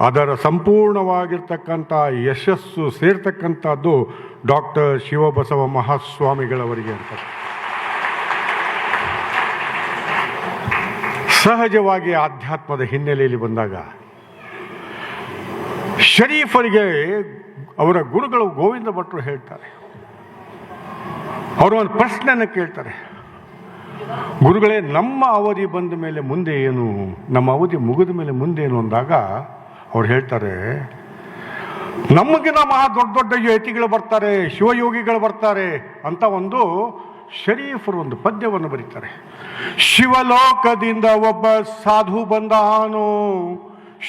ಅದರ ಸಂಪೂರ್ಣವಾಗಿರ್ತಕ್ಕಂಥ ಯಶಸ್ಸು ಸೇರ್ತಕ್ಕಂಥದ್ದು ಡಾಕ್ಟರ್ ಶಿವಬಸವ ಮಹಾಸ್ವಾಮಿಗಳವರಿಗೆ ಅಂತ. ಸಹಜವಾಗಿ ಆಧ್ಯಾತ್ಮದ ಹಿನ್ನೆಲೆಯಲ್ಲಿ ಬಂದಾಗ ಶರೀಫರಿಗೆ ಅವರ ಗುರುಗಳು ಗೋವಿಂದ ಭಟ್ರು ಹೇಳ್ತಾರೆ. ಅವರು ಒಂದು ಪ್ರಶ್ನೆಯನ್ನು ಕೇಳ್ತಾರೆ. ಗುರುಗಳೇ, ನಮ್ಮ ಅವಧಿ ಬಂದ ಮೇಲೆ ಮುಂದೆ ಏನು, ನಮ್ಮ ಅವಧಿ ಮುಗಿದ ಮೇಲೆ ಮುಂದೆ ಏನು ಅಂದಾಗ ಅವ್ರು ಹೇಳ್ತಾರೆ, ನಮಗಿನ ಮಹಾ ದೊಡ್ಡ ದೊಡ್ಡ ಯತಿಗಳು ಬರ್ತಾರೆ, ಶಿವಯೋಗಿಗಳು ಬರ್ತಾರೆ ಅಂತ ಒಂದು ಶರೀಫರು ಒಂದು ಪದ್ಯವನ್ನು ಬರೀತಾರೆ. ಶಿವಲೋಕದಿಂದ ಒಬ್ಬ ಸಾಧು ಬಂದಾನೋ,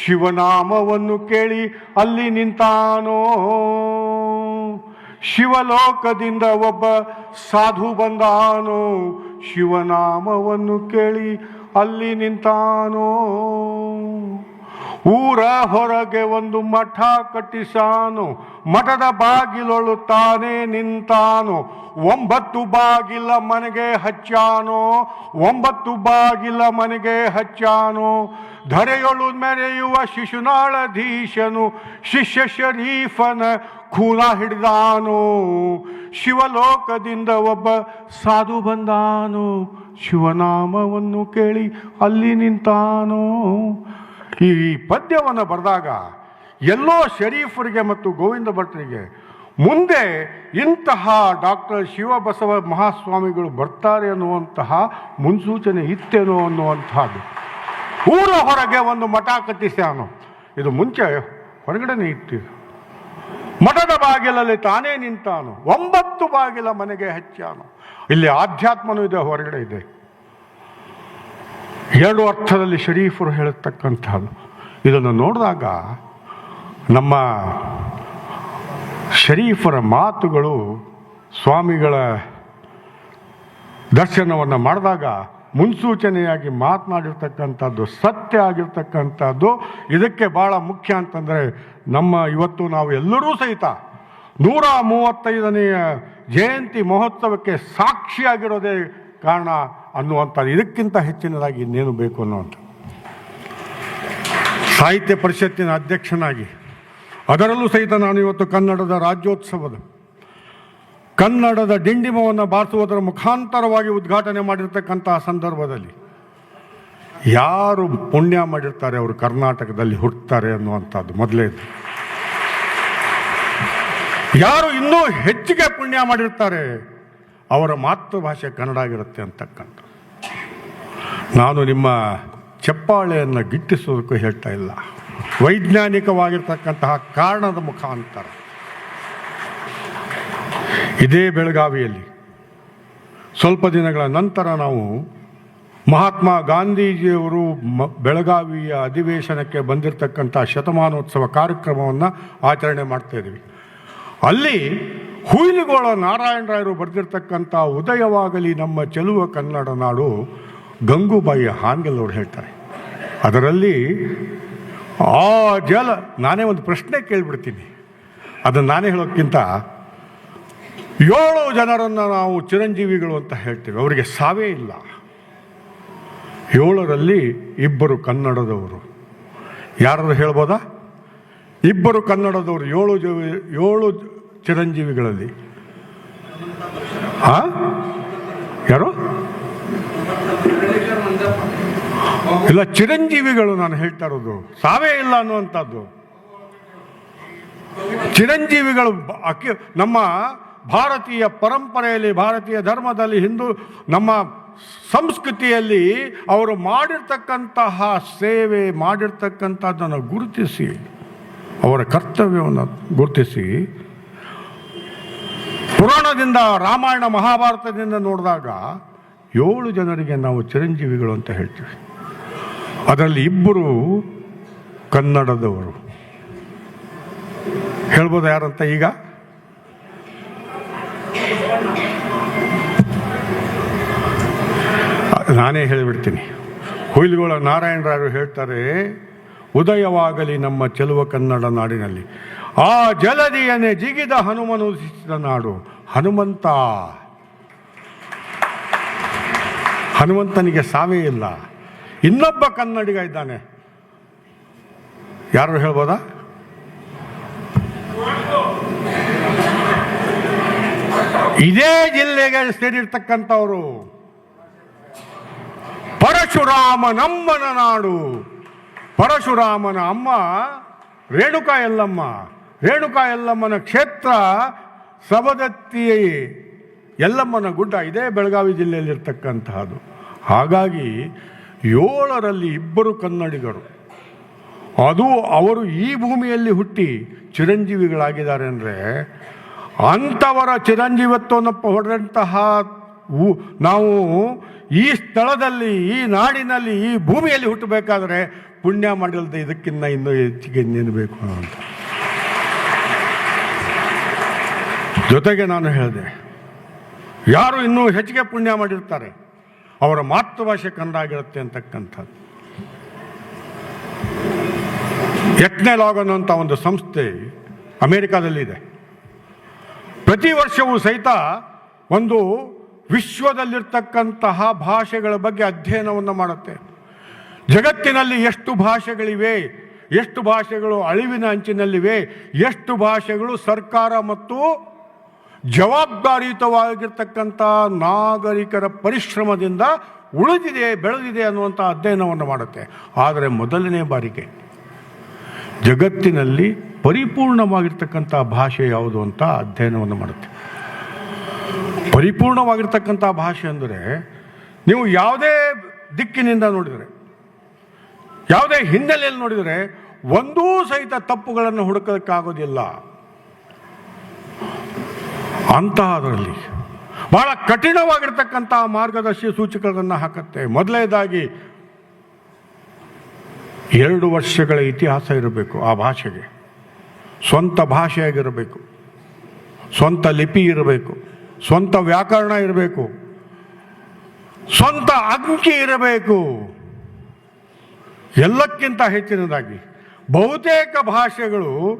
ಶಿವನಾಮವನ್ನು ಕೇಳಿ ಅಲ್ಲಿ ನಿಂತಾನೋ, ಶಿವಲೋಕದಿಂದ ಒಬ್ಬ ಸಾಧು ಬಂದಾನೋ, ಶಿವನಾಮವನ್ನು ಕೇಳಿ ಅಲ್ಲಿ ನಿಂತಾನೋ ಊರ ಹೊರಗೆ ಒಂದು ಮಠ ಕಟ್ಟಿಸಾನು, ಮಠದ ಬಾಗಿಲೊಳು ತಾನೇ ನಿಂತಾನು. ಒಂಬತ್ತು ಬಾಗಿಲ ಮನೆಗೆ ಹಚ್ಚಾನೋ, ಒಂಬತ್ತು ಬಾಗಿಲ ಮನೆಗೆ ಹಚ್ಚಾನೋ. ಧರೆಯೊಳು ಮೆರೆಯುವ ಶಿಶುನಾಳಧೀಶನು ಶಿಷ್ಯ ಶರೀಫನ ಖೂನ ಹಿಡಿದಾನು. ಶಿವಲೋಕದಿಂದ ಒಬ್ಬ ಸಾಧು ಬಂದಾನು. ಶಿವನಾಮವನ್ನು ಕೇಳಿ ಅಲ್ಲಿ ನಿಂತಾನೋ. ಈ ಪದ್ಯವನ್ನು ಬರೆದಾಗ ಎಲ್ಲೋ ಶರೀಫರಿಗೆ ಮತ್ತು ಗೋವಿಂದ ಭಟ್ರಿಗೆ ಮುಂದೆ ಇಂತಹ ಡಾಕ್ಟರ್ ಶಿವಬಸವ ಮಹಾಸ್ವಾಮಿಗಳು ಬರ್ತಾರೆ ಅನ್ನುವಂತಹ ಮುನ್ಸೂಚನೆ ಇತ್ತೇನೋ ಅನ್ನುವಂತಹದ್ದು ಊರ ಹೊರಗೆ ಒಂದು ಮಠ ಕಟ್ಟಿಸ್ಯಾನು ಇದು ಮುಂಚೆ ಹೊರಗಡೆನೇ ಇತ್ತು. ಮಠದ ಬಾಗಿಲಲ್ಲಿ ತಾನೇ ನಿಂತಾನು. ಒಂಬತ್ತು ಬಾಗಿಲ ಮನೆಗೆ ಹಚ್ಚಾನು ಇಲ್ಲಿ ಆಧ್ಯಾತ್ಮನೂ ಇದೆ, ಹೊರಗಡೆ ಇದೆ. ಎರಡು ಅರ್ಥದಲ್ಲಿ ಶರೀಫರು ಹೇಳತಕ್ಕಂಥದ್ದು ಇದನ್ನು ನೋಡಿದಾಗ ನಮ್ಮ ಶರೀಫರ ಮಾತುಗಳು ಸ್ವಾಮಿಗಳ ದರ್ಶನವನ್ನು ಮಾಡಿದಾಗ ಮುನ್ಸೂಚನೆಯಾಗಿ ಮಾತನಾಡಿರ್ತಕ್ಕಂಥದ್ದು, ಸತ್ಯ ಆಗಿರ್ತಕ್ಕಂಥದ್ದು, ಇದಕ್ಕೆ ಭಾಳ ಮುಖ್ಯ ಅಂತಂದರೆ ನಮ್ಮ ಇವತ್ತು ನಾವು ಎಲ್ಲರೂ ಸಹಿತ ನೂರ ಮೂವತ್ತೈದನೆಯ ಜಯಂತಿ ಮಹೋತ್ಸವಕ್ಕೆ ಸಾಕ್ಷಿಯಾಗಿರೋದೇ ಕಾರಣ ಅನ್ನುವಂಥದ್ದು ಇದಕ್ಕಿಂತ ಹೆಚ್ಚಿನದಾಗಿ ಇನ್ನೇನು ಬೇಕು ಅನ್ನುವಂಥ ಸಾಹಿತ್ಯ ಪರಿಷತ್ತಿನ ಅಧ್ಯಕ್ಷನಾಗಿ, ಅದರಲ್ಲೂ ಸಹಿತ ನಾನು ಇವತ್ತು ಕನ್ನಡದ ರಾಜ್ಯೋತ್ಸವದ, ಕನ್ನಡದ ಡಿಂಡಿಮವನ್ನು ಬಾರಿಸುವುದರ ಮುಖಾಂತರವಾಗಿ ಉದ್ಘಾಟನೆ ಮಾಡಿರ್ತಕ್ಕಂತಹ ಸಂದರ್ಭದಲ್ಲಿ ಯಾರು ಪುಣ್ಯ ಮಾಡಿರ್ತಾರೆ, ಅವರು ಕರ್ನಾಟಕದಲ್ಲಿ ಹುಟ್ಟುತ್ತಾರೆ ಅನ್ನುವಂಥದ್ದು ಮೊದಲೇದು ಯಾರು ಇನ್ನೂ ಹೆಚ್ಚಿಗೆ ಪುಣ್ಯ ಮಾಡಿರ್ತಾರೆ ಅವರ ಮಾತೃಭಾಷೆ ಕನ್ನಡ ಆಗಿರುತ್ತೆ ಅಂತಕ್ಕಂಥ. ನಾನು ನಿಮ್ಮ ಚಪ್ಪಾಳೆಯನ್ನು ಗಿಟ್ಟಿಸೋದಕ್ಕೂ ಹೇಳ್ತಾ ಇಲ್ಲ. ವೈಜ್ಞಾನಿಕವಾಗಿರ್ತಕ್ಕಂತಹ ಕಾರಣದ ಮುಖಾಂತರ. ಇದೇ ಬೆಳಗಾವಿಯಲ್ಲಿ ಸ್ವಲ್ಪ ದಿನಗಳ ನಂತರ ನಾವು ಮಹಾತ್ಮ ಗಾಂಧೀಜಿಯವರು ಮ, ಬೆಳಗಾವಿಯ ಅಧಿವೇಶನಕ್ಕೆ ಬಂದಿರತಕ್ಕಂಥ ಶತಮಾನೋತ್ಸವ ಕಾರ್ಯಕ್ರಮವನ್ನು ಆಚರಣೆ ಮಾಡ್ತಾ ಅಲ್ಲಿ ಹುಯಿಲುಗೋಳ ನಾರಾಯಣರಾಯರು ಬರೆದಿರ್ತಕ್ಕಂಥ ಉದಯವಾಗಲಿ ನಮ್ಮ ಚೆಲುವ ಕನ್ನಡ ನಾಡು, ಗಂಗೂಬಾಯಿ ಹಾನ್ಗೆಲ್ ಅವರು ಹೇಳ್ತಾರೆ. ಅದರಲ್ಲಿ ಆ ಜಲ, ನಾನೇ ಒಂದು ಪ್ರಶ್ನೆ ಕೇಳಿಬಿಡ್ತೀನಿ. ಅದನ್ನು ನಾನೇ ಹೇಳೋಕ್ಕಿಂತ ಏಳು ಜನರನ್ನು ನಾವು ಚಿರಂಜೀವಿಗಳು ಅಂತ ಹೇಳ್ತೇವೆ. ಅವರಿಗೆ ಸಾವೇ ಇಲ್ಲ. ಏಳರಲ್ಲಿ ಇಬ್ಬರು ಕನ್ನಡದವರು. ಯಾರು ಹೇಳ್ಬೋದಾ? ಇಬ್ಬರು ಕನ್ನಡದವರು. ಏಳು ಜ, ಏಳು ಚಿರಂಜೀವಿಗಳಲ್ಲಿ. ಆ? ಯಾರು? ಇಲ್ಲ, ಚಿರಂಜೀವಿಗಳು ನಾನು ಹೇಳ್ತಾ ಇರೋದು. ಸಾವೇ ಇಲ್ಲ ಅನ್ನುವಂಥದ್ದು. ಚಿರಂಜೀವಿಗಳು ಅಕ್ಕಿ ನಮ್ಮ ಭಾರತೀಯ ಪರಂಪರೆಯಲ್ಲಿ, ಭಾರತೀಯ ಧರ್ಮದಲ್ಲಿ, ಹಿಂದೂ, ನಮ್ಮ ಸಂಸ್ಕೃತಿಯಲ್ಲಿ ಅವರು ಮಾಡಿರ್ತಕ್ಕಂತಹ ಸೇವೆ, ಮಾಡಿರ್ತಕ್ಕಂಥದ್ದನ್ನು ಗುರುತಿಸಿ, ಅವರ ಕರ್ತವ್ಯವನ್ನು ಗುರುತಿಸಿ ಪುರಾಣದಿಂದ, ರಾಮಾಯಣ, ಮಹಾಭಾರತದಿಂದ ನೋಡಿದಾಗ ಏಳು ಜನರಿಗೆ ನಾವು ಚಿರಂಜೀವಿಗಳು ಅಂತ ಹೇಳ್ತೀವಿ. ಅದರಲ್ಲಿ ಇಬ್ಬರು ಕನ್ನಡದವರು. ಹೇಳ್ಬೋದು ಯಾರಂತ ಈಗ? ನಾನೇ ಹೇಳಿಬಿಡ್ತೀನಿ. ಹುಯಿಲುಗಳ ನಾರಾಯಣರಾಯರು ಹೇಳ್ತಾರೆ, ಉದಯವಾಗಲಿ ನಮ್ಮ ಚೆಲುವ ಕನ್ನಡ ನಾಡಿನಲ್ಲಿ. ಆ ಜಲದಿಯನೆ ಜಿಗಿದ ಹನುಮನು ನಾಡು. ಹನುಮಂತ. ಹನುಮಂತನಿಗೆ ಸಾವೇ ಇಲ್ಲ. ಇನ್ನೊಬ್ಬ ಕನ್ನಡಿಗ ಇದ್ದಾನೆ. ಯಾರು ಹೇಳ್ಬೋದಾ? ಇದೇ ಜಿಲ್ಲೆಗೆ ಸೇರಿರ್ತಕ್ಕಂಥವರು. ಪರಶುರಾಮನಮ್ಮನ ನಾಡು. ಪರಶುರಾಮನ ಅಮ್ಮ ರೇಣುಕಾ ಯಲ್ಲಮ್ಮ ರೇಣುಕಾ ಯಲ್ಲಮ್ಮನ ಕ್ಷೇತ್ರ ಸವದತ್ತಿ ಯಲ್ಲಮ್ಮನ ಗುಡ್ಡ ಇದೇ ಬೆಳಗಾವಿ ಜಿಲ್ಲೆಯಲ್ಲಿರ್ತಕ್ಕಂತಹದು ಹಾಗಾಗಿ ಏಳರಲ್ಲಿ ಇಬ್ಬರು ಕನ್ನಡಿಗರು. ಅದು ಅವರು ಈ ಭೂಮಿಯಲ್ಲಿ ಹುಟ್ಟಿ ಚಿರಂಜೀವಿಗಳಾಗಿದ್ದಾರೆ ಅಂದರೆ ಅಂಥವರ ಚಿರಂಜೀವತ್ವವನ್ನು ಹೊಡೆದಂತಹ ನಾವು ಈ ಸ್ಥಳದಲ್ಲಿ, ಈ ನಾಡಿನಲ್ಲಿ, ಈ ಭೂಮಿಯಲ್ಲಿ ಹುಟ್ಟಬೇಕಾದ್ರೆ ಪುಣ್ಯ ಮಾಡಿಲ್ಲದೆ ಇದಕ್ಕಿಂತ ಇನ್ನೂ ಹೆಚ್ಚಿಗೆ ಇನ್ನೇನು ಬೇಕು ಅಂತ. ಜೊತೆಗೆ ನಾನು ಹೇಳಿದೆ, ಯಾರು ಇನ್ನೂ ಹೆಚ್ಚಿಗೆ ಪುಣ್ಯ ಮಾಡಿರ್ತಾರೆ, ಅವರ ಮಾತೃಭಾಷೆ ಕನ್ನಡ ಆಗಿರುತ್ತೆ ಅಂತಕ್ಕಂಥದ್ದು. ಎಕ್ನೆಲಾಗ್ ಅನ್ನುವಂಥ ಒಂದು ಸಂಸ್ಥೆ ಅಮೇರಿಕಾದಲ್ಲಿದೆ. ಪ್ರತಿ ವರ್ಷವೂ ಸಹಿತ ಒಂದು ವಿಶ್ವದಲ್ಲಿರ್ತಕ್ಕಂತಹ ಭಾಷೆಗಳ ಬಗ್ಗೆ ಅಧ್ಯಯನವನ್ನು ಮಾಡುತ್ತೆ. ಜಗತ್ತಿನಲ್ಲಿ ಎಷ್ಟು ಭಾಷೆಗಳಿವೆ, ಎಷ್ಟು ಭಾಷೆಗಳು ಅಳಿವಿನ ಅಂಚಿನಲ್ಲಿವೆ, ಎಷ್ಟು ಭಾಷೆಗಳು ಸರ್ಕಾರ ಮತ್ತು ಜವಾಬ್ದಾರಿಯುತವಾಗಿರ್ತಕ್ಕಂಥ ನಾಗರಿಕರ ಪರಿಶ್ರಮದಿಂದ ಉಳಿದಿದೆ, ಬೆಳೆದಿದೆ ಅನ್ನುವಂಥ ಅಧ್ಯಯನವನ್ನು ಮಾಡುತ್ತೆ. ಆದರೆ ಮೊದಲನೇ ಬಾರಿಗೆ ಜಗತ್ತಿನಲ್ಲಿ ಪರಿಪೂರ್ಣವಾಗಿರ್ತಕ್ಕಂಥ ಭಾಷೆ ಯಾವುದು ಅಂತ ಅಧ್ಯಯನವನ್ನು ಮಾಡುತ್ತೆ. ಪರಿಪೂರ್ಣವಾಗಿರ್ತಕ್ಕಂಥ ಭಾಷೆ ಅಂದರೆ ನೀವು ಯಾವುದೇ ದಿಕ್ಕಿನಿಂದ ನೋಡಿದರೆ, ಯಾವುದೇ ಹಿನ್ನೆಲೆಯಲ್ಲಿ ನೋಡಿದರೆ ಒಂದೂ ಸಹಿತ ತಪ್ಪುಗಳನ್ನು ಹುಡುಕೋದಕ್ಕಾಗೋದಿಲ್ಲ ಅಂತಹದರಲ್ಲಿ ಬಹಳ ಕಠಿಣವಾಗಿರ್ತಕ್ಕಂತಹ ಮಾರ್ಗದರ್ಶಿ ಸೂಚಕಗಳನ್ನು ಹಾಕತ್ತೆ. ಮೊದಲನೇದಾಗಿ ಎರಡು ವರ್ಷಗಳ ಇತಿಹಾಸ ಇರಬೇಕು ಆ ಭಾಷೆಗೆ. ಸ್ವಂತ ಭಾಷೆಯಾಗಿರಬೇಕು. ಸ್ವಂತ ಲಿಪಿ ಇರಬೇಕು. ಸ್ವಂತ ವ್ಯಾಕರಣ ಇರಬೇಕು. ಸ್ವಂತ ಅಂಕಿ ಇರಬೇಕು. ಎಲ್ಲಕ್ಕಿಂತ ಹೆಚ್ಚಿನದಾಗಿ ಬಹುತೇಕ ಭಾಷೆಗಳು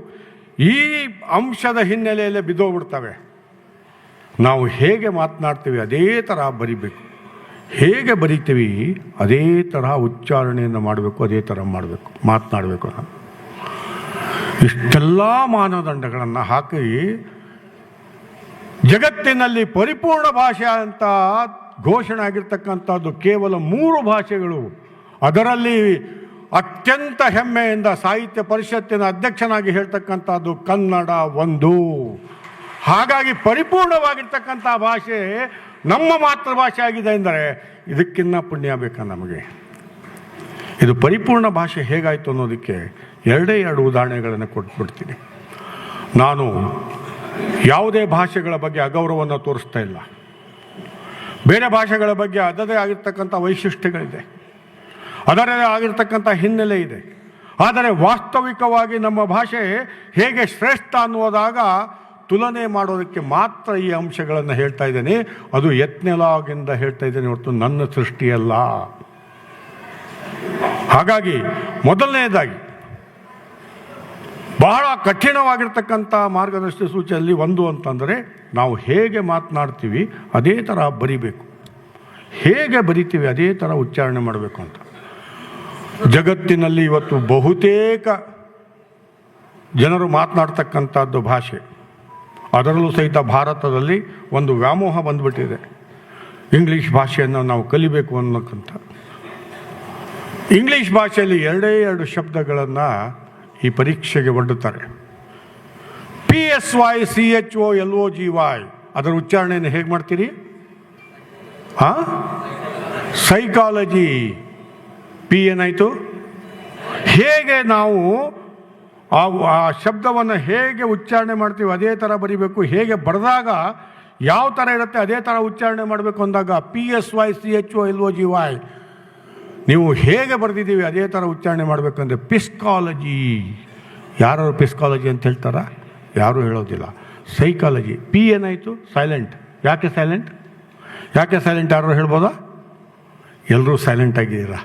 ಈ ಅಂಶದ ಹಿನ್ನೆಲೆಯಲ್ಲಿ ಬಿದ್ದೋಗ್ಬಿಡ್ತವೆ. ನಾವು ಹೇಗೆ ಮಾತನಾಡ್ತೀವಿ ಅದೇ ಥರ ಬರಿಬೇಕು. ಹೇಗೆ ಬರಿತೀವಿ ಅದೇ ಥರ ಉಚ್ಚಾರಣೆಯನ್ನು ಮಾಡಬೇಕು, ಅದೇ ಥರ ಮಾಡಬೇಕು, ಮಾತನಾಡಬೇಕು ನಾನು ಇಷ್ಟೆಲ್ಲ ಮಾನದಂಡಗಳನ್ನು ಹಾಕಿ ಜಗತ್ತಿನಲ್ಲಿ ಪರಿಪೂರ್ಣ ಭಾಷೆ ಅಂತ ಘೋಷಣೆ ಆಗಿರ್ತಕ್ಕಂಥದ್ದು ಕೇವಲ ಮೂರು ಭಾಷೆಗಳು. ಅದರಲ್ಲಿ ಅತ್ಯಂತ ಹೆಮ್ಮೆಯಿಂದ ಸಾಹಿತ್ಯ ಪರಿಷತ್ತಿನ ಅಧ್ಯಕ್ಷನಾಗಿ ಹೇಳ್ತಕ್ಕಂಥದ್ದು ಕನ್ನಡ ಒಂದು. ಹಾಗಾಗಿ ಪರಿಪೂರ್ಣವಾಗಿರ್ತಕ್ಕಂಥ ಭಾಷೆ ನಮ್ಮ ಮಾತೃಭಾಷೆ ಆಗಿದೆ ಎಂದರೆ ಇದಕ್ಕಿನ್ನ ಪುಣ್ಯ ಬೇಕಾ ನಮಗೆ? ಇದು ಪರಿಪೂರ್ಣ ಭಾಷೆ ಹೇಗಾಯಿತು ಅನ್ನೋದಕ್ಕೆ ಎರಡೇ ಎರಡು ಉದಾಹರಣೆಗಳನ್ನು ಕೊಟ್ಬಿಡ್ತೀನಿ ನಾನು ಯಾವುದೇ ಭಾಷೆಗಳ ಬಗ್ಗೆ ಅಗೌರವವನ್ನು ತೋರಿಸ್ತಾ ಇಲ್ಲ. ಬೇರೆ ಭಾಷೆಗಳ ಬಗ್ಗೆ ಅದರದೇ ಆಗಿರ್ತಕ್ಕಂಥ ವೈಶಿಷ್ಟ್ಯಗಳಿದೆ. ಅದರದೇ ಆಗಿರ್ತಕ್ಕಂಥ ಹಿನ್ನೆಲೆ ಇದೆ. ಆದರೆ ವಾಸ್ತವಿಕವಾಗಿ ನಮ್ಮ ಭಾಷೆ ಹೇಗೆ ಶ್ರೇಷ್ಠ ಅನ್ನುವುದಾಗ ತುಲನೆ ಮಾಡೋದಕ್ಕೆ ಮಾತ್ರ ಈ ಅಂಶಗಳನ್ನು ಹೇಳ್ತಾ ಇದ್ದೇನೆ. ಅದು ಯತ್ನಲಾಗಿಂದ ಹೇಳ್ತಾ ಇದ್ದೇನೆ ಹೊರತು ನನ್ನ ಸೃಷ್ಟಿಯಲ್ಲ. ಹಾಗಾಗಿ ಮೊದಲನೆಯದಾಗಿ ಬಹಳ ಕಠಿಣವಾಗಿರ್ತಕ್ಕಂಥ ಮಾರ್ಗದರ್ಶಿ ಸೂಚಿಯಲ್ಲಿ ಒಂದು ಅಂತಂದರೆ ನಾವು ಹೇಗೆ ಮಾತನಾಡ್ತೀವಿ ಅದೇ ಥರ ಬರಿಬೇಕು. ಹೇಗೆ ಬರಿತೀವಿ ಅದೇ ಥರ ಉಚ್ಚಾರಣೆ ಮಾಡಬೇಕು ಅಂತ. ಜಗತ್ತಿನಲ್ಲಿ ಇವತ್ತು ಬಹುತೇಕ ಜನರು ಮಾತನಾಡ್ತಕ್ಕಂಥದ್ದು ಭಾಷೆ. ಅದರಲ್ಲೂ ಸಹಿತ ಭಾರತದಲ್ಲಿ ಒಂದು ವ್ಯಾಮೋಹ ಬಂದುಬಿಟ್ಟಿದೆ. ಇಂಗ್ಲೀಷ್ ಭಾಷೆಯನ್ನು ನಾವು ಕಲಿಬೇಕು ಅನ್ನೋಕ್ಕಂಥ ಇಂಗ್ಲೀಷ್ ಭಾಷೆಯಲ್ಲಿ ಎರಡೇ ಎರಡು ಶಬ್ದಗಳನ್ನು ಈ ಪರೀಕ್ಷೆಗೆ ಒಡ್ಡುತ್ತಾರೆ. P S Y C H O L O G Y ಅದರ ಉಚ್ಚಾರಣೆಯನ್ನು ಹೇಗೆ ಮಾಡ್ತೀರಿ? ಹಾಂ ಸೈಕಾಲಜಿ ಪಿ ಏನಾಯಿತು? ಹೇಗೆ ನಾವು ಆ ಆ ಶಬ್ದವನ್ನು ಹೇಗೆ ಉಚ್ಚಾರಣೆ ಮಾಡ್ತೀವಿ ಅದೇ ಥರ ಬರಿಬೇಕು. ಹೇಗೆ ಬರೆದಾಗ ಯಾವ ಥರ ಇರುತ್ತೆ ಅದೇ ಥರ ಉಚ್ಚಾರಣೆ ಮಾಡಬೇಕು ಅಂದಾಗ P S Y C H O L O G Y ನೀವು ಹೇಗೆ ಬರೆದಿದ್ದೀವಿ ಅದೇ ಥರ ಉಚ್ಚಾರಣೆ ಮಾಡಬೇಕಂದ್ರೆ ಪಿಸ್ಕಾಲಜಿ ಯಾರು ಪಿಸ್ಕಾಲಜಿ ಅಂತ ಹೇಳ್ತಾರಾ? ಯಾರೂ ಹೇಳೋದಿಲ್ಲ. ಸೈಕಾಲಜಿ ಪಿ ಏನಾಯಿತು? ಸೈಲೆಂಟ್ ಯಾಕೆ ಸೈಲೆಂಟ್ ಯಾಕೆ ಸೈಲೆಂಟ್ ಯಾರು ಹೇಳ್ಬೋದಾ? ಎಲ್ಲರೂ ಸೈಲೆಂಟ್ ಆಗಿದ್ದೀರಾ?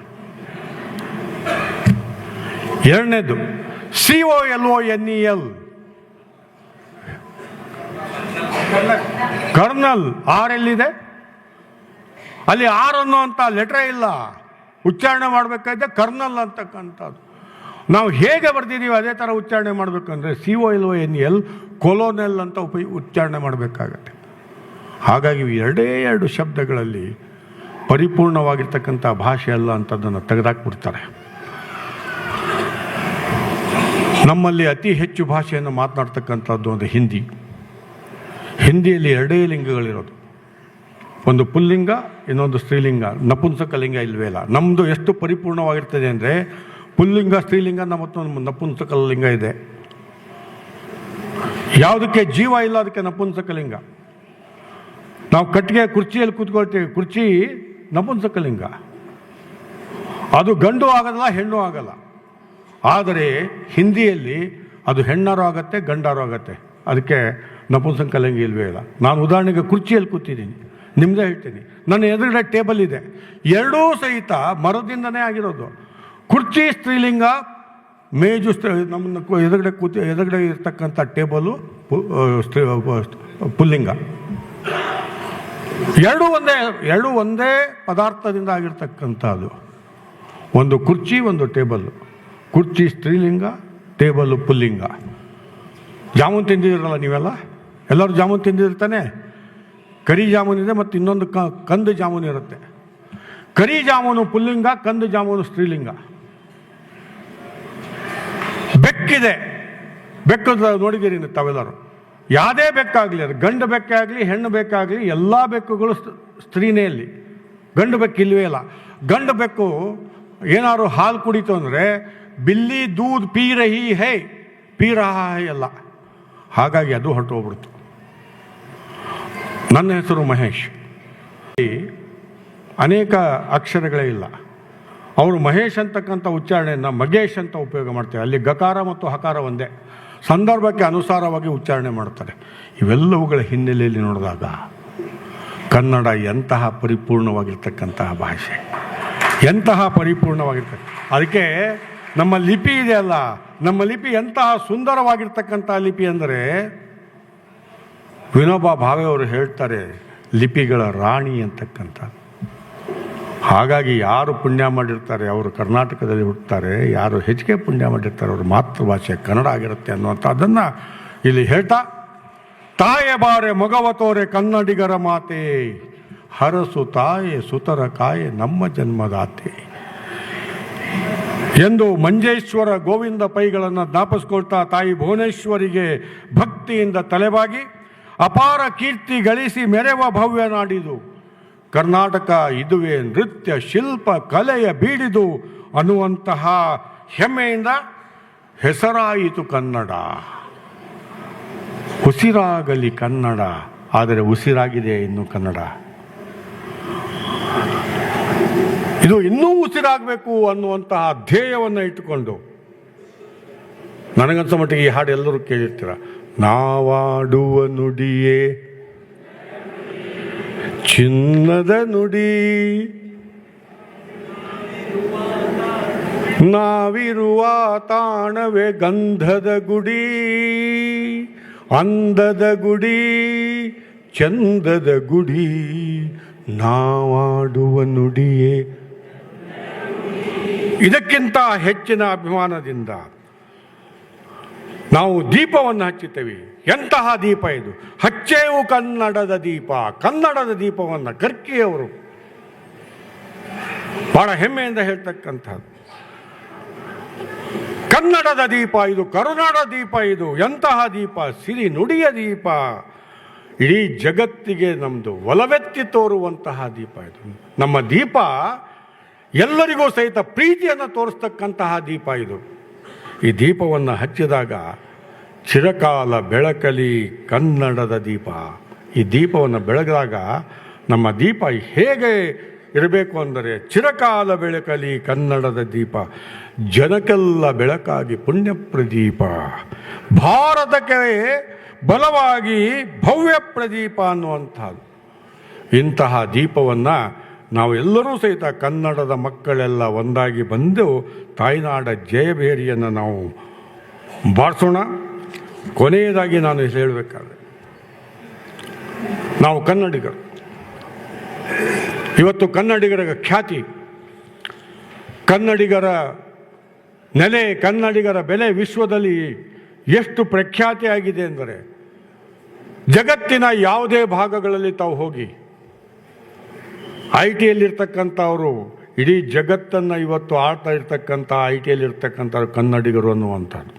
ಎರಡನೇದು C O L O N E L colonel R ಎಲ್ಲಿದೆ ಅಲ್ಲಿ ಆರ್ ಅನ್ನುವಂಥ ಲೆಟ್ರೇ ಇಲ್ಲ. ಉಚ್ಚಾರಣೆ ಮಾಡಬೇಕಾದ್ರೆ ಕರ್ನಲ್ ಅಂತಕ್ಕಂಥದ್ದು. ನಾವು ಹೇಗೆ ಬರ್ದಿದ್ದೀವಿ ಅದೇ ಥರ ಉಚ್ಚಾರಣೆ ಮಾಡಬೇಕಂದ್ರೆ C O L O N L colonel ಅಂತ ಉಪ ಉಚ್ಚಾರಣೆ ಮಾಡಬೇಕಾಗತ್ತೆ. ಹಾಗಾಗಿ ಎರಡೇ ಎರಡು ಶಬ್ದಗಳಲ್ಲಿ ಪರಿಪೂರ್ಣವಾಗಿರ್ತಕ್ಕಂಥ ಭಾಷೆ ಅಲ್ಲ ಅಂತದನ್ನು ತೆಗೆದಾಕ್ಬಿಡ್ತಾರೆ. ನಮ್ಮಲ್ಲಿ ಅತಿ ಹೆಚ್ಚು ಭಾಷೆಯನ್ನು ಮಾತನಾಡ್ತಕ್ಕಂಥದ್ದು ಒಂದು ಹಿಂದಿ. ಹಿಂದಿಯಲ್ಲಿ ಎರಡೇ ಲಿಂಗಗಳಿರೋದು. ಒಂದು ಪುಲ್ಲಿಂಗ, ಇನ್ನೊಂದು ಸ್ತ್ರೀಲಿಂಗ. ನಪುಂಸಕ ಲಿಂಗ ಇಲ್ಲವೇ ಇಲ್ಲ. ನಮ್ಮದು ಎಷ್ಟು ಪರಿಪೂರ್ಣವಾಗಿರ್ತದೆ ಅಂದರೆ ಪುಲ್ಲಿಂಗ, ಸ್ತ್ರೀಲಿಂಗ ಮತ್ತೊಂದು ನಪುಂಸಕ ಲಿಂಗ ಇದೆ. ಯಾವುದಕ್ಕೆ ಜೀವ ಇಲ್ಲ, ಅದಕ್ಕೆ ನಪುಂಸಕ ಲಿಂಗ. ನಾವು ಕಟ್ಟಿಗೆ ಕುರ್ಚಿಯಲ್ಲಿ ಕೂತ್ಕೊಳ್ತೀವಿ. ಕುರ್ಚಿ ನಪುಂಸಕ ಲಿಂಗ. ಅದು ಗಂಡು ಆಗಲ್ಲ, ಹೆಣ್ಣು ಆಗಲ್ಲ. ಆದರೆ ಹಿಂದಿಯಲ್ಲಿ ಅದು ಹೆಣ್ಣಾರು ಆಗತ್ತೆ ಗಂಡಾರು ಆಗತ್ತೆ ಅದಕ್ಕೆ ನಪುಂಸಕಲಿಂಗ ಇಲ್ವೇ ಇಲ್ಲ. ನಾನು ಉದಾಹರಣೆಗೆ ಕುರ್ಚಿಯಲ್ಲಿ ಕೂತಿದ್ದೀನಿ. ನಿಮ್ಮದೇ ಹೇಳ್ತೀನಿ. ನನ್ನ ಎದುರುಗಡೆ ಟೇಬಲ್ ಇದೆ. ಎರಡೂ ಸಹಿತ ಮರದಿಂದನೇ ಆಗಿರೋದು. ಕುರ್ಚಿ, ಸ್ತ್ರೀಲಿಂಗ, ಮೇಜು, ಸ್ತ್ರೀ, ನಮ್ಮನ್ನ ಕು- ಎದುರುಗಡೆ ಕೂತಿ, ಎದುರುಗಡೆ ಇರ್ತಕ್ಕಂಥ ಟೇಬಲು ಸ್ತ್ರೀ ಪುಲ್ಲಿಂಗ. ಎರಡೂ ಒಂದೇ ಎರಡೂ ಒಂದೇ ಪದಾರ್ಥದಿಂದ ಆಗಿರ್ತಕ್ಕಂಥದ್ದು. ಒಂದು ಕುರ್ಚಿ, ಒಂದು ಟೇಬಲ್ ಕುರ್ಚಿ ಸ್ತ್ರೀಲಿಂಗ, ಟೇಬಲ್ ಪುಲ್ಲಿಂಗ. ಜಾಮೂನ್ ತಿಂದಿದ್ರಲ್ಲ ನೀವೆಲ್ಲ? ಎಲ್ಲರೂ ಜಾಮೂನ್ ತಿಂದಿರ್ತಾನೆ ಕರಿ ಜಾಮೂನ್ ಇದೆ ಮತ್ತು ಇನ್ನೊಂದು ಕ, ಕಂದು ಜಾಮೂನ್ ಇರುತ್ತೆ. ಕರಿ ಜಾಮೂನು ಪುಲ್ಲಿಂಗ, ಕಂದು ಜಾಮೂನು ಸ್ತ್ರೀಲಿಂಗ. ಬೆಕ್ಕಿದೆ. ಬೆಕ್ಕು ನೋಡಿದ್ದೀರಿ ತಾವೆಲ್ಲರೂ. ಯಾವುದೇ ಬೆಕ್ಕಾಗಲಿ, ಅದು ಗಂಡು ಬೆಕ್ಕೆ ಆಗಲಿ, ಹೆಣ್ಣು ಬೆಕ್ಕಾಗಲಿ ಎಲ್ಲ ಬೆಕ್ಕುಗಳು ಸ್ತ್ರೀನೇ ಇಲ್ಲಿ. ಗಂಡು ಬೆಕ್ಕು ಇಲ್ವೇ ಇಲ್ಲ. ಗಂಡು ಬೆಕ್ಕು ಏನಾದ್ರು ಹಾಲು ಕುಡಿತು ಅಂದರೆ ಬಿಲ್ಲಿ ದೂದ್ ಪೀ ರಹಿ ಹೇ. ಪೀ ರಹಾ ಅಲ್ಲ. ಹಾಗಾಗಿ ಅದು ಹೊರಟೋಗ್ಬಿಡ್ತು. ನನ್ನ ಹೆಸರು ಮಹೇಶ್. ಅನೇಕ ಅಕ್ಷರಗಳೇ ಇಲ್ಲ. ಅವರು ಮಹೇಶ್ ಅಂತಕ್ಕಂಥ ಉಚ್ಚಾರಣೆಯನ್ನು ಮಗೇಶ್ ಅಂತ ಉಪಯೋಗ ಮಾಡ್ತಾರೆ. ಅಲ್ಲಿ ಗಕಾರ ಮತ್ತು ಹಕಾರ ಒಂದೇ. ಸಂದರ್ಭಕ್ಕೆ ಅನುಸಾರವಾಗಿ ಉಚ್ಚಾರಣೆ ಮಾಡ್ತಾರೆ. ಇವೆಲ್ಲವುಗಳ ಹಿನ್ನೆಲೆಯಲ್ಲಿ ನೋಡಿದಾಗ ಕನ್ನಡ ಎಂತಹ ಪರಿಪೂರ್ಣವಾಗಿರ್ತಕ್ಕಂತಹ ಭಾಷೆ. ಎಂತಹ ಪರಿಪೂರ್ಣವಾಗಿರ್ತಕ್ಕ ಅದಕ್ಕೆ ನಮ್ಮ ಲಿಪಿ ಇದೆಯಲ್ಲ ನಮ್ಮ ಲಿಪಿ ಎಂತಹ ಸುಂದರವಾಗಿರ್ತಕ್ಕಂಥ ಲಿಪಿ ಅಂದರೆ ವಿನೋಬಾ ಭಾವೆ ಅವರು ಹೇಳ್ತಾರೆ, ಲಿಪಿಗಳ ರಾಣಿ ಅಂತಕ್ಕಂಥ. ಹಾಗಾಗಿ ಯಾರು ಪುಣ್ಯ ಮಾಡಿರ್ತಾರೆ, ಅವರು ಕರ್ನಾಟಕದಲ್ಲಿ ಹುಟ್ಟುತ್ತಾರೆ ಯಾರು ಹೆಚ್ಚಿಗೆ ಪುಣ್ಯ ಮಾಡಿರ್ತಾರೆ, ಅವ್ರ ಮಾತೃಭಾಷೆ ಕನ್ನಡ ಆಗಿರುತ್ತೆ ಅನ್ನುವಂಥದ್ದನ್ನು ಇಲ್ಲಿ ಹೇಳ್ತಾ, ತಾಯೆ ಬಾರೆ ಮೊಗವತೋರೆ ಕನ್ನಡಿಗರ ಮಾತೆ, ಹರಸು ತಾಯೆ ಸುತರ ಕಾಯೆ ನಮ್ಮ ಜನ್ಮದಾತೆ. ಎಂದು ಮಂಜೇಶ್ವರ ಗೋವಿಂದ ಪೈಗಳನ್ನು ಜ್ಞಾಪಿಸ್ಕೊಳ್ತಾ ತಾಯಿ ಭುವನೇಶ್ವರಿಗೆ ಭಕ್ತಿಯಿಂದ ತಲೆಬಾಗಿ ಅಪಾರ ಕೀರ್ತಿ ಗಳಿಸಿ ಮೆರೆವ ಭವ್ಯ ನಾಡಿದು. ಕರ್ನಾಟಕ ಇದುವೇ ನೃತ್ಯ, ಶಿಲ್ಪ, ಕಲೆಯ ಬೀಡಿದು ಅನ್ನುವಂತಹ ಹೆಮ್ಮೆಯಿಂದ ಹೆಸರಾಯಿತು ಕನ್ನಡ. ಉಸಿರಾಗಲಿ ಕನ್ನಡ, ಆದರೆ ಉಸಿರಾಗಿದೆ ಇನ್ನು ಕನ್ನಡ. ಇದು ಇನ್ನೂ ಉಸಿರಾಗಬೇಕು ಅನ್ನುವಂತಹ ಧ್ಯೇಯವನ್ನು ಇಟ್ಟುಕೊಂಡು. ನನಗನ್ಸೋ ಮಟ್ಟಿಗೆ ಈ ಹಾಡು ಎಲ್ಲರೂ ಕೇಳಿರ್ತೀರ, ನಾವಾಡುವ ನುಡಿಯೇ, ಚಿನ್ನದ ನುಡಿ, ನಾವಿರುವ ತಾಣವೇ ಗಂಧದ ಗುಡಿ, ಅಂದದ ಗುಡಿ, ಚಂದದ ಗುಡಿ, ನಾವಾಡುವ ನುಡಿಯೇ ಇದಕ್ಕಿಂತ ಹೆಚ್ಚಿನ ಅಭಿಮಾನದಿಂದ ನಾವು ದೀಪವನ್ನು ಹಚ್ಚುತ್ತೇವೆ. ಎಂತಹ ದೀಪ ಇದು? ಹಚ್ಚೇವು ಕನ್ನಡದ ದೀಪ. ಕನ್ನಡದ ದೀಪವನ್ನು ಕರ್ಕಿಯವರು. ಬಹಳ ಹೆಮ್ಮೆಯಿಂದ ಹೇಳ್ತಕ್ಕಂಥದ್ದು. ಕನ್ನಡದ ದೀಪ ಇದು, ಕರುನಾಡ ದೀಪ ಇದು, ಎಂತಹ ದೀಪ? ಸಿರಿ ನುಡಿಯ ದೀಪ. ಇಡೀ ಜಗತ್ತಿಗೆ ನಮ್ಮದು ಒಲವೆತ್ತಿ ತೋರುವಂತಹ ದೀಪ ಇದು. ನಮ್ಮ ದೀಪ ಎಲ್ಲರಿಗೂ ಸಹಿತ ಪ್ರೀತಿಯನ್ನು ತೋರಿಸ್ತಕ್ಕಂತಹ ದೀಪ ಇದು. ಈ ದೀಪವನ್ನು ಹಚ್ಚಿದಾಗ ಚಿರಕಾಲ ಬೆಳಕಲಿ ಕನ್ನಡದ ದೀಪ. ಈ ದೀಪವನ್ನು ಬೆಳಗಿದಾಗ ನಮ್ಮ ದೀಪ ಹೇಗೆ ಇರಬೇಕು ಅಂದರೆ ಚಿರಕಾಲ ಬೆಳಕಲಿ ಕನ್ನಡದ ದೀಪ ಜನಕ್ಕೆಲ್ಲ ಬೆಳಕಾಗಿ ಪುಣ್ಯ ಪ್ರದೀಪ ಭಾರತಕ್ಕೆ ಬಲವಾಗಿ ಭವ್ಯ ಪ್ರದೀಪ ಅನ್ನುವಂಥದ್ದು. ಇಂತಹ ದೀಪವನ್ನು ನಾವು ಎಲ್ಲರೂ ಸಹಿತ ಕನ್ನಡದ ಮಕ್ಕಳೆಲ್ಲ ಒಂದಾಗಿ ಬಂದು ತಾಯ್ನಾಡ ಜಯಭೇರಿಯನ್ನು ನಾವು ಬಾರಿಸೋಣ. ಕೊನೆಯದಾಗಿ ನಾನು ಹೇಳಬೇಕಾದ್ರೆ, ನಾವು ಕನ್ನಡಿಗರು. ಇವತ್ತು ಕನ್ನಡಿಗರ ಖ್ಯಾತಿ, ಕನ್ನಡಿಗರ ನೆಲೆ, ಕನ್ನಡಿಗರ ಬೆಲೆ ವಿಶ್ವದಲ್ಲಿ ಎಷ್ಟು ಪ್ರಖ್ಯಾತಿಯಾಗಿದೆ ಎಂದರೆ ಜಗತ್ತಿನ ಯಾವುದೇ ಭಾಗಗಳಲ್ಲಿ ತಾವು ಹೋಗಿ ಐ ಟಿಯಲ್ಲಿರ್ತಕ್ಕಂಥವರು ಇಡೀ ಜಗತ್ತನ್ನು ಇವತ್ತು ಆಳ್ತಾ ಇರ್ತಕ್ಕಂಥ ಐ ಟಿಯಲ್ಲಿರ್ತಕ್ಕಂಥ ಕನ್ನಡಿಗರು ಅನ್ನುವಂಥದ್ದು.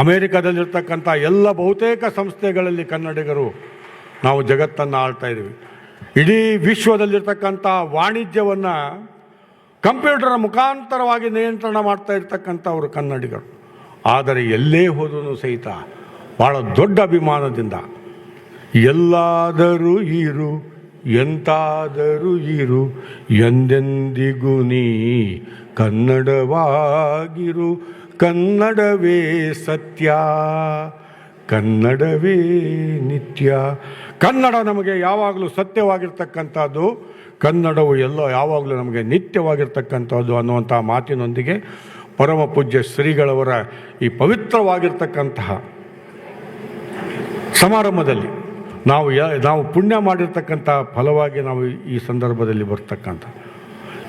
ಅಮೇರಿಕಾದಲ್ಲಿರ್ತಕ್ಕಂಥ ಎಲ್ಲ ಬಹುತೇಕ ಸಂಸ್ಥೆಗಳಲ್ಲಿ ಕನ್ನಡಿಗರು ನಾವು ಜಗತ್ತನ್ನು ಆಳ್ತಾ ಇದ್ದೀವಿ. ಇಡೀ ವಿಶ್ವದಲ್ಲಿರ್ತಕ್ಕಂಥ ವಾಣಿಜ್ಯವನ್ನು ಕಂಪ್ಯೂಟರ್ ಮುಖಾಂತರವಾಗಿ ನಿಯಂತ್ರಣ ಮಾಡ್ತಾ ಇರ್ತಕ್ಕಂಥವ್ರು ಕನ್ನಡಿಗರು. ಆದರೆ ಎಲ್ಲೇ ಹೋದರೂ ಸಹಿತ ಭಾಳ ದೊಡ್ಡ ಅಭಿಮಾನದಿಂದ, ಎಲ್ಲಾದರೂ ಇರು ಎಂತಾದರೂ ಇರು, ಎಂದೆಂದಿಗೂ ನೀ ಕನ್ನಡವಾಗಿರು. ಕನ್ನಡವೇ ಸತ್ಯ, ಕನ್ನಡವೇ ನಿತ್ಯ. ಕನ್ನಡ ನಮಗೆ ಯಾವಾಗಲೂ ಸತ್ಯವಾಗಿರ್ತಕ್ಕಂಥದ್ದು, ಕನ್ನಡವು ಎಲ್ಲ ಯಾವಾಗಲೂ ನಮಗೆ ನಿತ್ಯವಾಗಿರ್ತಕ್ಕಂಥದ್ದು ಅನ್ನುವಂಥ ಮಾತಿನೊಂದಿಗೆ ಪರಮ ಪೂಜ್ಯ ಶ್ರೀಗಳವರ ಈ ಪವಿತ್ರವಾಗಿರ್ತಕ್ಕಂತಹ ಸಮಾರಂಭದಲ್ಲಿ ನಾವು ಯ, ನಾವು ಪುಣ್ಯ ಮಾಡಿರ್ತಕ್ಕಂಥ ಫಲವಾಗಿ ನಾವು ಈ ಸಂದರ್ಭದಲ್ಲಿ ಬರ್ತಕ್ಕಂಥ.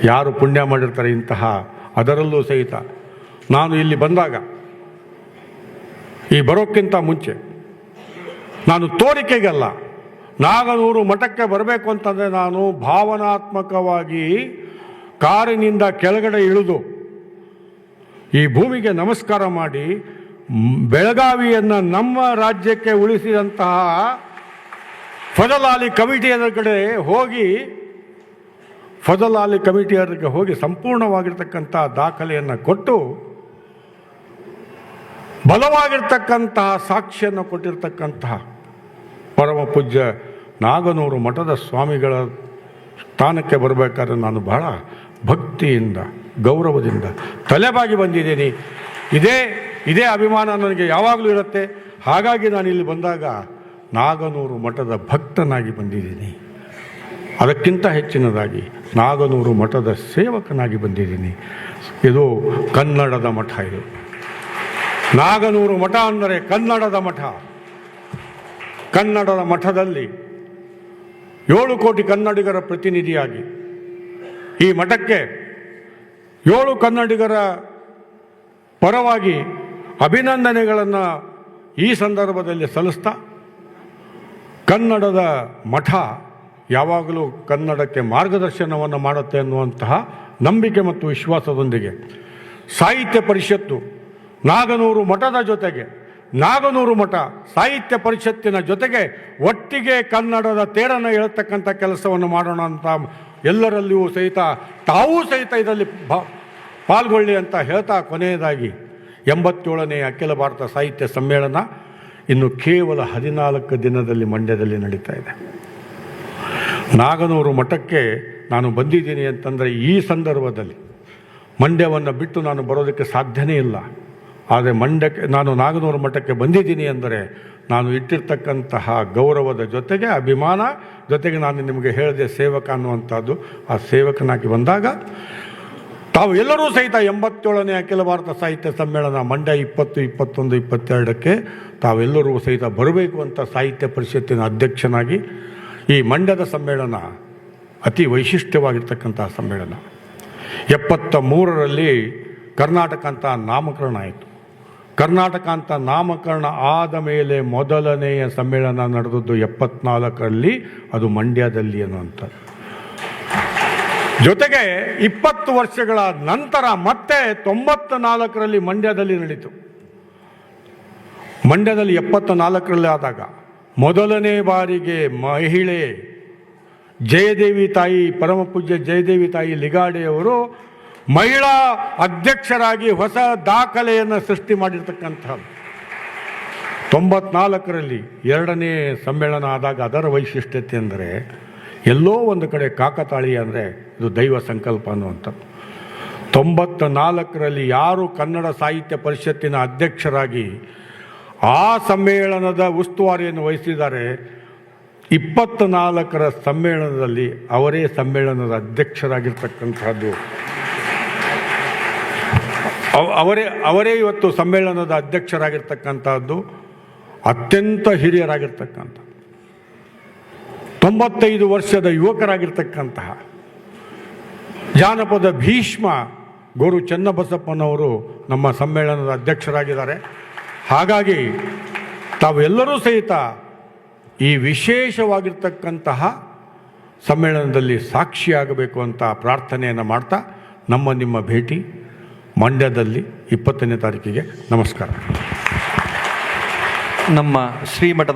ಯಾರು ಪುಣ್ಯ ಮಾಡಿರ್ತಾರೆ ಇಂತಹ ಅದರಲ್ಲೂ ಸಹಿತ ನಾನು ಇಲ್ಲಿ ಬಂದಾಗ ಈ ಬರೋಕ್ಕಿಂತ ಮುಂಚೆ ನಾನು ತೋರಿಕೆಗಲ್ಲ. ನಾಗನೂರು ಮಠಕ್ಕೆ ಬರಬೇಕು ಅಂತಂದರೆ ನಾನು ಭಾವನಾತ್ಮಕವಾಗಿ ಕಾರಿನಿಂದ ಕೆಳಗಡೆ ಇಳಿದು ಈ ಭೂಮಿಗೆ ನಮಸ್ಕಾರ ಮಾಡಿ, ಬೆಳಗಾವಿಯನ್ನು ನಮ್ಮ ರಾಜ್ಯಕ್ಕೆ ಉಳಿಸಿದಂತಹ ಫಜಲಾಲಿ ಕಮಿಟಿಯರ ಕಡೆ ಹೋಗಿ ಫದಲಾಲಿ ಕಮಿಟಿಯರಿಗೆ ಹೋಗಿ ಸಂಪೂರ್ಣವಾಗಿರ್ತಕ್ಕಂಥ ದಾಖಲೆಯನ್ನು ಕೊಟ್ಟು, ಬಲವಾಗಿರ್ತಕ್ಕಂತಹ ಸಾಕ್ಷಿಯನ್ನು ಕೊಟ್ಟಿರ್ತಕ್ಕಂತಹ ಪರಮ ಪೂಜ್ಯ ನಾಗನೂರು ಮಠದ ಸ್ವಾಮಿಗಳ ಸ್ಥಾನಕ್ಕೆ ಬರಬೇಕಾದ್ರೆ ನಾನು ಬಹಳ ಭಕ್ತಿಯಿಂದ, ಗೌರವದಿಂದ ತಲೆಬಾಗಿ ಬಂದಿದ್ದೀನಿ. ಇದೇ ಇದೇ ಅಭಿಮಾನ ನನಗೆ ಯಾವಾಗಲೂ ಇರುತ್ತೆ. ಹಾಗಾಗಿ ನಾನು ಇಲ್ಲಿ ಬಂದಾಗ ನಾಗನೂರು ಮಠದ ಭಕ್ತನಾಗಿ ಬಂದಿದ್ದೀನಿ. ಅದಕ್ಕಿಂತ ಹೆಚ್ಚಿನದಾಗಿ ನಾಗನೂರು ಮಠದ ಸೇವಕನಾಗಿ ಬಂದಿದ್ದೀನಿ. ಇದು ಕನ್ನಡದ ಮಠ ಇದು. ನಾಗನೂರು ಮಠ ಅಂದರೆ ಕನ್ನಡದ ಮಠ. ಕನ್ನಡದ ಮಠದಲ್ಲಿ ಏಳು ಕೋಟಿ ಕನ್ನಡಿಗರ ಪ್ರತಿನಿಧಿಯಾಗಿ ಈ ಮಠಕ್ಕೆ ಏಳು ಕನ್ನಡಿಗರ ಪರವಾಗಿ ಅಭಿನಂದನೆಗಳನ್ನು ಈ ಸಂದರ್ಭದಲ್ಲಿ ಸಲ್ಲಿಸ್ತಾ ಕನ್ನಡದ ಮಠ ಯಾವಾಗಲೂ ಕನ್ನಡಕ್ಕೆ ಮಾರ್ಗದರ್ಶನವನ್ನು ಮಾಡುತ್ತೆ ಅನ್ನುವಂತಹ ನಂಬಿಕೆ ಮತ್ತು ವಿಶ್ವಾಸದೊಂದಿಗೆ. ಸಾಹಿತ್ಯ ಪರಿಷತ್ತು ನಾಗನೂರು ಮಠದ ಜೊತೆಗೆ, ನಾಗನೂರು ಮಠ ಸಾಹಿತ್ಯ ಪರಿಷತ್ತಿನ ಜೊತೆಗೆ ಒಟ್ಟಿಗೆ ಕನ್ನಡದ ತೇರನ್ನು ಹೇಳ್ತಕ್ಕಂಥ ಕೆಲಸವನ್ನು ಮಾಡೋಣ ಅಂತ ಎಲ್ಲರಲ್ಲಿಯೂ ಸಹಿತ, ತಾವೂ ಸಹಿತ ಇದರಲ್ಲಿ ಪಾಲ್ಗೊಳ್ಳಿ ಅಂತ ಹೇಳ್ತಾ ಕೊನೆಯದಾಗಿ ಎಂಬತ್ತೇಳನೇ ಅಖಿಲ ಭಾರತ ಸಾಹಿತ್ಯ ಸಮ್ಮೇಳನ ಇನ್ನು ಕೇವಲ ಹದಿನಾಲ್ಕು ದಿನದಲ್ಲಿ ಮಂಡ್ಯದಲ್ಲಿ ನಡೀತಾ ಇದೆ. ನಾಗನೂರು ಮಠಕ್ಕೆ ನಾನು ಬಂದಿದ್ದೀನಿ ಅಂತಂದರೆ ಈ ಸಂದರ್ಭದಲ್ಲಿ ಮಂಡ್ಯವನ್ನು ಬಿಟ್ಟು ನಾನು ಬರೋದಕ್ಕೆ ಸಾಧ್ಯನೇ ಇಲ್ಲ. ಆದರೆ ಮಂಡ್ಯಕ್ಕೆ ನಾನು ನಾಗನೂರು ಮಠಕ್ಕೆ ಬಂದಿದ್ದೀನಿ ಅಂದರೆ ನಾನು ಇಟ್ಟಿರ್ತಕ್ಕಂತಹ ಗೌರವದ ಜೊತೆಗೆ, ಅಭಿಮಾನ ಜೊತೆಗೆ ನಾನು ನಿಮಗೆ ಹೇಳಿದೆ ಸೇವಕ ಅನ್ನುವಂಥದ್ದು ಆ ಸೇವಕನಾಗಿ ಬಂದಾಗ ತಾವು ಎಲ್ಲರೂ ಸಹಿತ ಎಂಬತ್ತೇಳನೇ ಅಖಿಲ ಭಾರತ ಸಾಹಿತ್ಯ ಸಮ್ಮೇಳನ ಮಂಡ್ಯ ಇಪ್ಪತ್ತು, ಇಪ್ಪತ್ತೊಂದು, ಇಪ್ಪತ್ತೆರಡಕ್ಕೆ ತಾವೆಲ್ಲರೂ ಸಹಿತ ಬರಬೇಕು ಅಂತ ಸಾಹಿತ್ಯ ಪರಿಷತ್ತಿನ ಅಧ್ಯಕ್ಷನಾಗಿ ಈ ಮಂಡ್ಯದ ಸಮ್ಮೇಳನ ಅತಿ ವೈಶಿಷ್ಟ್ಯವಾಗಿರ್ತಕ್ಕಂಥ ಸಮ್ಮೇಳನ. ಎಪ್ಪತ್ತ ಮೂರರಲ್ಲಿ ಕರ್ನಾಟಕ ಅಂತ ನಾಮಕರಣ ಆಯಿತು. ಕರ್ನಾಟಕ ಅಂತ ನಾಮಕರಣ ಆದ ಮೇಲೆ ಮೊದಲನೆಯ ಸಮ್ಮೇಳನ ನಡೆದದ್ದು ಎಪ್ಪತ್ನಾಲ್ಕರಲ್ಲಿ, ಅದು ಮಂಡ್ಯದಲ್ಲಿ ಅನ್ನುವಂಥದ್ದು ಜೊತೆಗೆ ಇಪ್ಪತ್ತು ವರ್ಷಗಳ ನಂತರ ಮತ್ತೆ ತೊಂಬತ್ತ ನಾಲ್ಕರಲ್ಲಿ ಮಂಡ್ಯದಲ್ಲಿ ನಡೀತು. ಮಂಡ್ಯದಲ್ಲಿ ಎಪ್ಪತ್ತ ನಾಲ್ಕರಲ್ಲಿ ಆದಾಗ ಮೊದಲನೇ ಬಾರಿಗೆ ಮಹಿಳೆ ಜಯದೇವಿ ತಾಯಿ, ಪರಮ ಪೂಜ್ಯ ಜಯದೇವಿ ತಾಯಿ ಲಿಗಾಡೆಯವರು ಮಹಿಳಾ ಅಧ್ಯಕ್ಷರಾಗಿ ಹೊಸ ದಾಖಲೆಯನ್ನು ಸೃಷ್ಟಿ ಮಾಡಿರ್ತಕ್ಕಂಥದ್ದು. ತೊಂಬತ್ನಾಲ್ಕರಲ್ಲಿ ಎರಡನೇ ಸಮ್ಮೇಳನ ಆದಾಗ ಅದರ ವೈಶಿಷ್ಟ್ಯತೆ ಅಂದರೆ ಎಲ್ಲೋ ಒಂದು ಕಡೆ ಕಾಕತಾಳಿ ಅಂದರೆ ಇದು ದೈವ ಸಂಕಲ್ಪ ಅನ್ನುವಂಥ ತೊಂಬತ್ತ ನಾಲ್ಕರಲ್ಲಿ ಯಾರು ಕನ್ನಡ ಸಾಹಿತ್ಯ ಪರಿಷತ್ತಿನ ಅಧ್ಯಕ್ಷರಾಗಿ ಆ ಸಮ್ಮೇಳನದ ಉಸ್ತುವಾರಿಯನ್ನು ವಹಿಸಿದ್ದಾರೆ ಇಪ್ಪತ್ತ ನಾಲ್ಕರ ಸಮ್ಮೇಳನದಲ್ಲಿ ಅವರೇ ಸಮ್ಮೇಳನದ ಅಧ್ಯಕ್ಷರಾಗಿರ್ತಕ್ಕಂಥದ್ದು. ಅವ- ಅವರೇ ಅವರೇ ಇವತ್ತು ಸಮ್ಮೇಳನದ ಅಧ್ಯಕ್ಷರಾಗಿರ್ತಕ್ಕಂಥದ್ದು, ಅತ್ಯಂತ ಹಿರಿಯರಾಗಿರ್ತಕ್ಕಂಥ ತೊಂಬತ್ತೈದು ವರ್ಷದ ಯುವಕರಾಗಿರ್ತಕ್ಕಂತಹ ಜಾನಪದ ಭೀಷ್ಮ ಗುರು ಚನ್ನಬಸಪ್ಪನವರು ನಮ್ಮ ಸಮ್ಮೇಳನದ ಅಧ್ಯಕ್ಷರಾಗಿದ್ದಾರೆ. ಹಾಗಾಗಿ ತಾವೆಲ್ಲರೂ ಸಹಿತ ಈ ವಿಶೇಷವಾಗಿರ್ತಕ್ಕಂತಹ ಸಮ್ಮೇಳನದಲ್ಲಿ ಸಾಕ್ಷಿಯಾಗಬೇಕು ಅಂತ ಪ್ರಾರ್ಥನೆಯನ್ನು ಮಾಡ್ತಾ ನಮ್ಮ ನಿಮ್ಮ ಭೇಟಿ ಮಂಡ್ಯದಲ್ಲಿ ಇಪ್ಪತ್ತನೇ ತಾರೀಕಿಗೆ. ನಮಸ್ಕಾರ. ನಮ್ಮ ಶ್ರೀಮಠದ